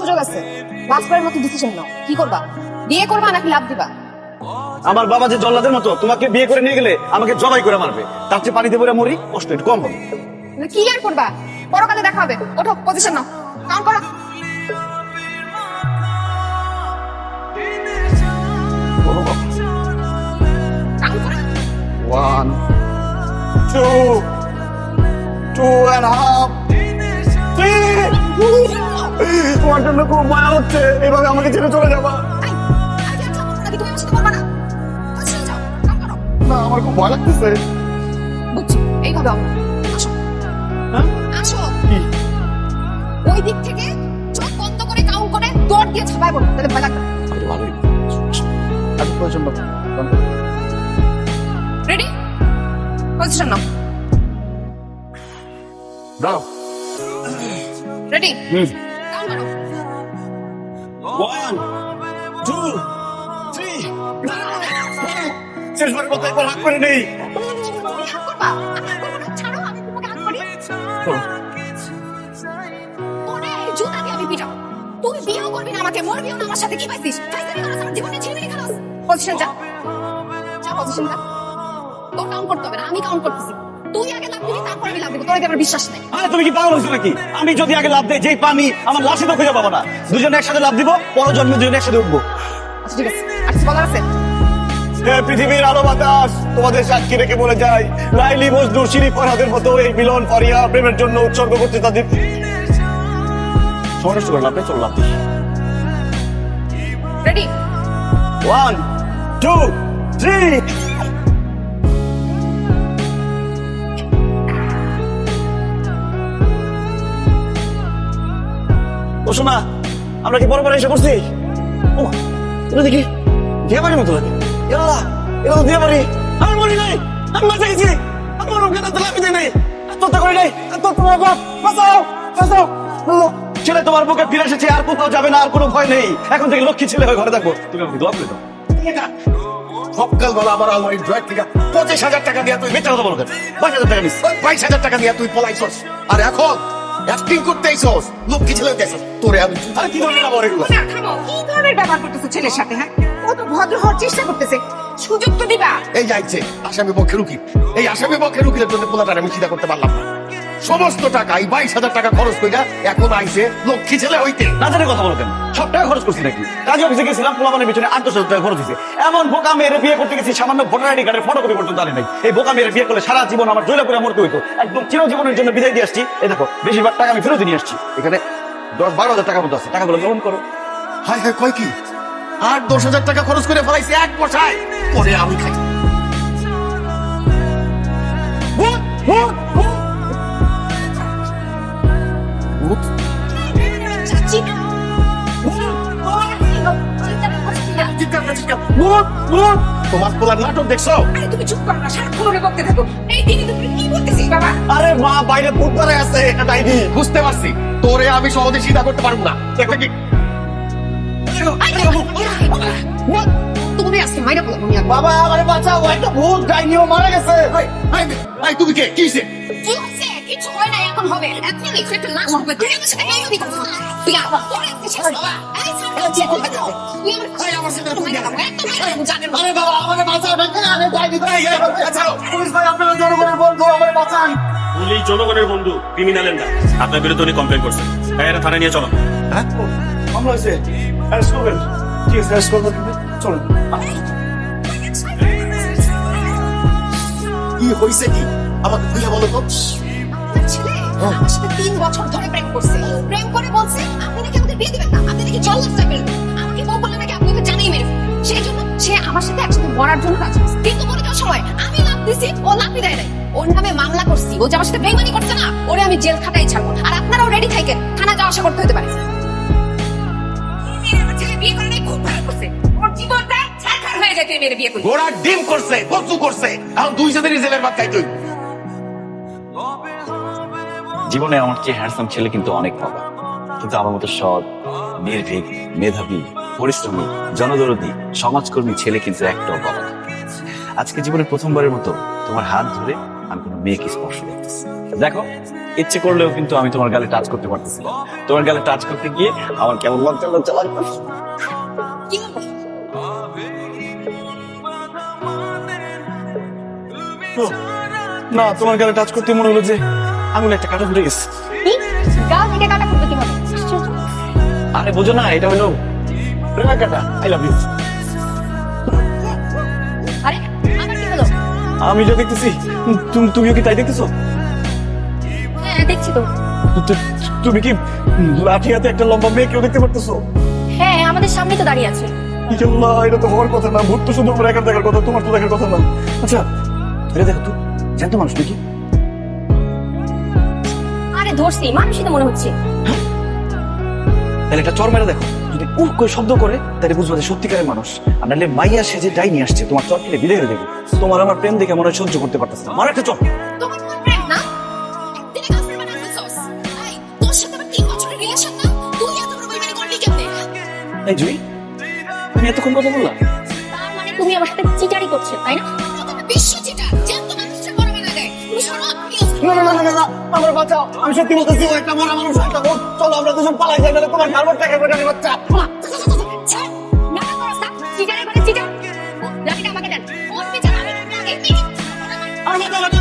সুযোগ আছে? লাস্টবারের মতো ডিসিশন নাও। কি করবা? বিয়ে করবা নাকি লাভ দিবা? আমার বাবা যে জল্লাদের মতো তোমাকে বিয়ে করে নিয়ে গেলে আমাকে জবাই করে মারবে। তার চেয়ে পানিতে পড়ে মরি কষ্ট একটু কম হবে। কি আর করবা? পরকালে দেখা হবে। ওঠো পজিশন নাও। কাউন্ট করো। করো। One two two and half তোমার জন্য খুব মায়া হচ্ছে। এভাবে আমাকে ছেড়ে চলে যাবা। না? আমার খুব ভয় লাগতেছে। বুঝছি এইভাবে আসো। হ্যাঁ? আসো। ওই দিক থেকে চোখ বন্ধ করে কাউন্ট করে দৌড় দিয়ে ছাপায় তাহলে ভয় লাগবে ভালোই। রেডি পজিশন নাও। দাও। রেডি হুম। ওয়ান টু থ্রি শেষবার মতো একবার হাত করে নেই। আমি তুই করবি না আমাকে আমার সাথে যা। যা পজিশন যা। তোর কাউন্ট করতে হবে না, আমি কাউন্ট করতেছি। তুই আগে লাভ দিবি তারপর আমি লাভ দিব তোর আমার বিশ্বাস নেই। আরে তুমি কি পাগল হয়েছো নাকি? আমি যদি আগে লাভ দেই যেই পানি আমার লাশে তো খুঁজে পাবো না দুজনে একসাথে লাভ দিব পর জন্মে দুজনে একসাথে উঠবো। আচ্ছা ঠিক আছে। আর কিছু বলার আছে? পৃথিবীর আলো বাতাস তোমাদের সাক্ষী রেখে বলে যায় লাইলি মজদুর শিরি ফরহাদের মতো এই মিলন ফরিয়া প্রেমের জন্য উৎসর্গ করতে তাদের সময় নষ্ট করে লাভ নেই চলো লাভ দিই। রেডি ওয়ান টু থ্রি আমরা কি বড় এসে পড়ছি? ও, এটা দেখি বিয়ে বাড়ির মতো লাগে। এলা তো বিয়ে বাড়ি নাই, আমি গেছি আমার নাই? আত্মহত্যা আত্মহত্যা বাঁচাও বাঁচাও। ছেলে, তোমার বুকে ফিরে এসেছে, আর কোথাও যাবে না, আর কোনো ভয় নেই। এখন থেকে লক্ষ্মী ছেলে হয়ে ঘরে থাকব। তুমি আমাকে দোয়া করে দাও। আমার পঁচিশ হাজার টাকা দিয়ে তুই মিথ্যা কথা বলো বাইশ হাজার টাকা নিস বাইশ হাজার টাকা দিয়ে তুই পলাইছস আর এখন অ্যাক্টিং করতে আইছস লক্ষ্মী ছেলে তোরে আমি আরে কি ধরনের ব্যবহার এগুলো? না থামো। কি ধরনের ব্যবহার করতেছো ছেলের সাথে হ্যাঁ? ও তো ভদ্র হওয়ার চেষ্টা করতেছে। সুযোগ তো দিবা। এই যাইছে। আসামি পক্ষে রুকি এই আসামি পক্ষে রুকির জন্য পোলাটার আমি চিন্তা করতে পারলাম না। সমস্ত টাকা এই বাইশ হাজার টাকা খরচ কইরা এখন আইছে লক্ষ্মী ছেলে হইতে। রাজারের কথা বলো কেন? সব টাকা খরচ করছি নাকি? কাজে অফিসে গেছিলাম পোলাপানের পিছনে আট দশ হাজার টাকা খরচ হয়েছে এমন বোকা মেয়ের বিয়ে করতে গেছি সামান্য ভোটার আইডি কার্ডের ফটো কপি পর্যন্ত নাই। এই বোকা মেয়ের বিয়ে করলে সারা জীবন আমার জয়লা করে মরতে হইতো? একদম চিরজীবনের জন্য বিদায় দিয়ে আসছি। এই দেখো বেশিরভাগ টাকা আমি ফেরত নিয়ে আসছি। এখানে দশ বারো হাজার টাকা মতো আছে। টাকাগুলো গ্রহণ করো। হায় হায় কয় কি? আট দশ হাজার টাকা খরচ করে ফেলাইছে এক বসায়। পরে আমি খাই। চাচি তোমার পোলার নাটক দেখছ? আরে তুমি চুপ করো না সারাক্ষণ ওরে বকতে থাকো। এই দিদি তুমি কি বলতেছিস বাবা? আরে মা বাইরে ভূত আছে এটা ডাইনি। বুঝতে পারছি। তোরে আমি সহজে সিধা করতে পারব না। একটা কি। তুমি আজকে মাইরা বলো তুমি বাবা আমারে বাঁচাও একটা ভূত ডাইনিও মারা গেছে। এই, তুমি কে? কি কিছু হয় না এখন হবে এখন এই একটা লাশ হবে তুই আমার সাথে এই আমি তুই পরে এই যে আমার সাথে আরে বাবা বাঁচাও না পুলিশ ভাই আপনারা জনগণের বন্ধু আমারে বাঁচান পুলিশ জনগণের বন্ধু ক্রিমিনালের না আপনার বিরুদ্ধে উনি কমপ্লেন করছেন এরা থানায় নিয়ে চলো। হ্যাঁ মামলা হয়েছে। অ্যারেস্ট করবেন। ঠিক আছে অ্যারেস্ট করবেন চলুন। কি হইছে কি? আমাকে খুলে বলো তো। করে ওর আমি জেল খাটাই ছাড়বো। আর আপনারাও রেডি থাকেন, থানা আসা করতে হতে পারে। করে খুব ভালো করছে। মেরে বিয়ে ঘোড়া ডিম করছে বস্তু করছে। এখন দুই সাথে জেলের ভাত খাই জীবনে আমার চেয়ে হ্যান্ডসাম ছেলে কিন্তু অনেক পাবা কিন্তু আমার মতো সৎ নির্ভীক মেধাবী পরিশ্রমী জনদরদী সমাজকর্মী ছেলে কিন্তু একটাও পাবা আজকে জীবনের প্রথমবারের মতো তোমার হাত ধরে আমি কোনো মেয়েকে স্পর্শ করতেছি দেখো ইচ্ছে করলেও কিন্তু আমি তোমার গালে টাচ করতে পারতেছি না। তোমার গালে টাচ করতে গিয়ে আমার কেমন লজ্জা লজ্জা লাগবে? না তোমার গালে টাচ করতে মনে হলো যে আঙুলে একটা কাটা ফুটে গেছে। গাল থেকে কাটা করবে কীভাবে? আরে বোঝো না এটা হলো প্রেমের কাটা। আই লাভ ইউ আরে আমার কি হলো? আমি যা দেখতেছি তুমি তুমিও কি তাই দেখতেছো? হ্যাঁ দেখছি তো। তুমি কি লাঠি হাতে একটা লম্বা মেয়ে কেউ দেখতে পারতেছো? হ্যাঁ আমাদের সামনে তো দাঁড়িয়ে আছে। এটা তো হওয়ার কথা না। ভূত তো শুধু আমার একার দেখার কথা তোমার তো দেখার কথা না। আচ্ছা ধরে দেখো তো জানতো মানুষ নাকি? ধরছি মানুষই তো মনে হচ্ছে। তাহলে একটা চর মেরে দেখো। যদি উহ করে শব্দ করে তাহলে বুঝব যে সত্যিকারের মানুষ। আর নাহলে মাইয়া সেজে ডাই নিয়ে আসছে তোমার চর খেলে বিদায় হয়ে দেবে তোমার আমার প্রেম দেখে মনে হয় সহ্য করতে পারতেছে না। আমার একটা চর। তোমার তোমার এই জুই তুমি এতক্ষণ কথা বললা? মানে তুমি আমার সাথে চিটারি করছ তাই না? বিশ্ব চিটার জ্যান্ত মানুষের বড় বানায় দেয়। তুমি না না না না না একটা আমার আমার চলো আমরা দুজন পালাই যাই তোমার গার্বর টাকা করে আমি বাচ্চা আমাকে দেন আমি